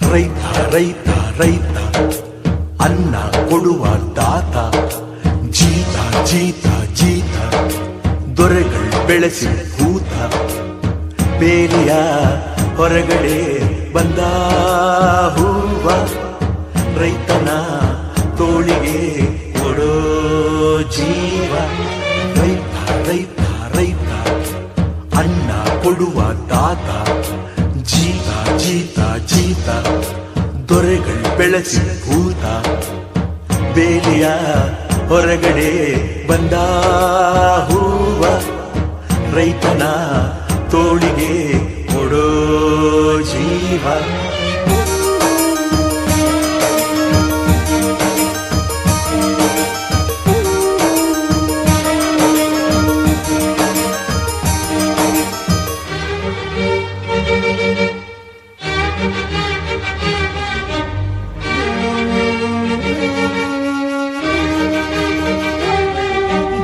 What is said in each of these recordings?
ರೈತ ರೈತ ರೈತ. ಅನ್ನ ಕೊಡುವ ದಾತ. ಜೀತ ಜೀತ ಜೀತ. ದೊರೆಗಳು ಬೆಳೆಸಿ ಭೂತ. ಬೇಲಿಯ ಹೊರಗಡೆ ಬಂದ ಹೂವ. ರೈತನ ತೋಳಿಗೆ ಕೊಡೋ ಜೀವ. ರೈತ ರೈತ ರೈತ. ಅನ್ನ ಕೊಡುವ ದಾತ. ಜೀತ ದೊರೆಗಳು ಬೆಳೆಸಿ ಭೂತ ಬೇಲಿಯ ಹೊರಗಡೆ ಬಂದ ಹೂವ ರೈತನ ತೋಳಿಗೆ ಕೊಡೋ ಜೀವ.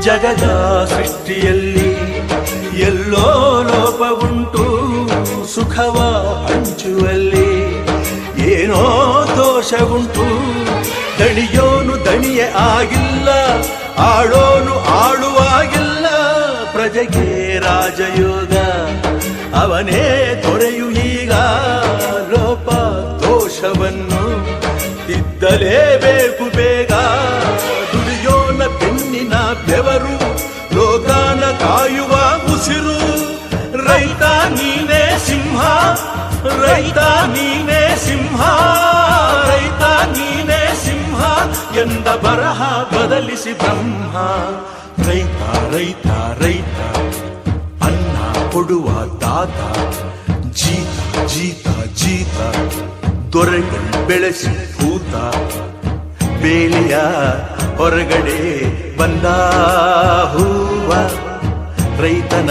ಜಗದ ಸೃಷ್ಟಿಯಲ್ಲಿ ಎಲ್ಲೋ ಲೋಪ ಉಂಟು, ಸುಖವ ಹಂಚುವಲ್ಲಿ ಏನೋ ದೋಷ ಉಂಟು, ದಣಿಯೋನು ದಣಿಯೇ ಆಗಿಲ್ಲ, ಆಳೋನು ಆಳುವಾಗಿಲ್ಲ. ಪ್ರಜೆಗೆ ರಾಜಯೋಗ, ಅವನೇ ದೊರೆಯು ಈಗ ಲೋಪ ದೋಷವನ್ನು ತಿದ್ದಲೇಬೇಕು ಬೇಗ. ರೈತ ನೀನೇ ಸಿಂಹ, ರೈತ ನೀನೇ ಸಿಂಹ, ಎಂದ ಬರಹ ಬದಲಿಸಿ ಬ್ರಹ್ಮ. ರೈತ ರೈತ ರೈತ, ಅನ್ನ ಕೊಡುವ ದಾತ. ಜೀತ ಜೀತ ಜೀತ, ದೊರೆಗಳು ಬೆಳೆಸಿ ಭೂತ ಬೇಲಿಯ ಹೊರಗಡೆ ಬಂದ ಹೂವ, ರೈತನ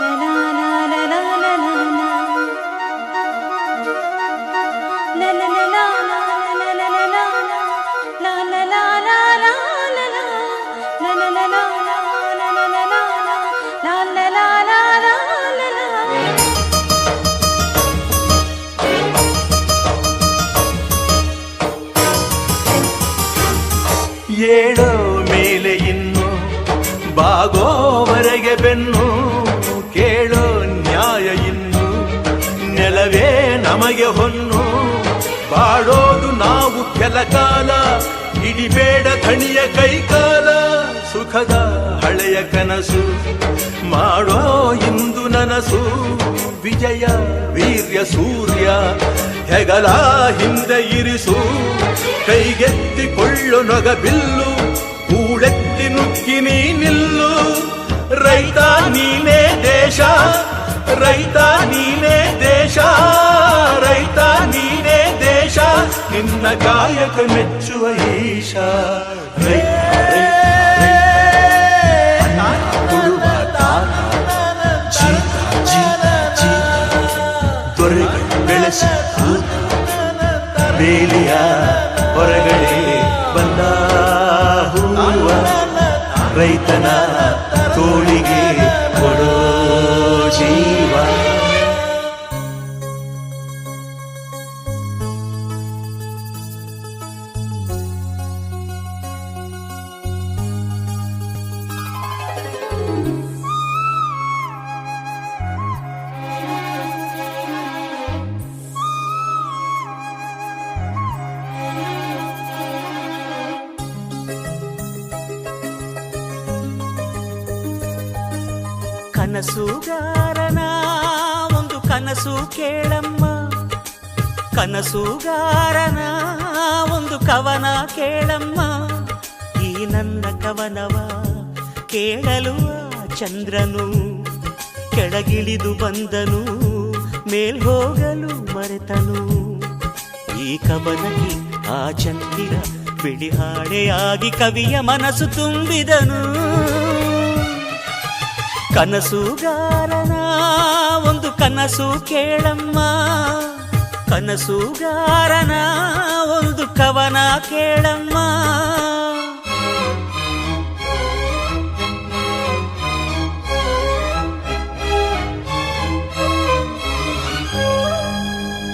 ಏಳೋ ಮೇಲೆ ಇನ್ನು ಬಾಗೋವರೆಗೆ ಬೆನ್ನು, ಕೇಳೋ ನ್ಯಾಯ ಇನ್ನು ನೆಲವೇ ನಮಗೆ ಹೊನ್ನು. ಬಾಡೋದು ನಾವು ಕೆಲ ಕಾಲ ಇಡಿಬೇಡ ಧಣಿಯ ಕೈಕಾಲ, ಸುಖದ ಹಳೆಯ ಕನಸು. ಮಾಡೋ ಇಂದು ನನಸು. ವಿಜಯ ವೀರ್ಯ ಸೂರ್ಯ ಹೆಗಲ ಹಿಂದೆ ಇರಿಸು. ಕೈಗೆತ್ತಿಕೊಳ್ಳು ನೊಗ ಬಿಲ್ಲು ಕೂಳೆತ್ತಿ ನುಗ್ಗಿ ನೀ ನಿಲ್ಲು ರೈತ ನೀನೇ ದೇಶ ರೈತ ನೀನೇ ದೇಶ ರೈತ ನೀನೇ ದೇಶ. ನಿನ್ನ ಕಾಯಕ ಮೆಚ್ಚುವ ಈಶ. ರೈತ, ದೊರೆಗಳು ಬೆಳೆಸ. ಬೇಲಿಯ ಹೊರಗಡೆ ಬಂದ ಹೂವ ರೈತನ ತೋಳಿಗೆ ಕನಸುಗಾರನ ಒಂದು ಕನಸು ಕೇಳಮ್ಮ. ಕನಸುಗಾರನ ಒಂದು ಕವನ ಕೇಳಮ್ಮ. ಈ ನನ್ನ ಕವನವ ಕೇಳಲು ಚಂದ್ರನು, ಕೆಳಗಿಳಿದು ಬಂದನು, ಮೇಲ್ ಹೋಗಲು ಮರೆತನು. ಈ ಕವನಕ್ಕೆ ಆ ಚಂದಿರ, ಬಿಳಿ ಹಾಡೆಯಾಗಿ ಕವಿಯ ಮನಸ್ಸು ತುಂಬಿದನು. ಕನಸುಗಾರನ ಒಂದು ಕನಸು ಕೇಳಮ್ಮ ಕನಸುಗಾರನ ಒಂದು ಕವನ ಕೇಳಮ್ಮ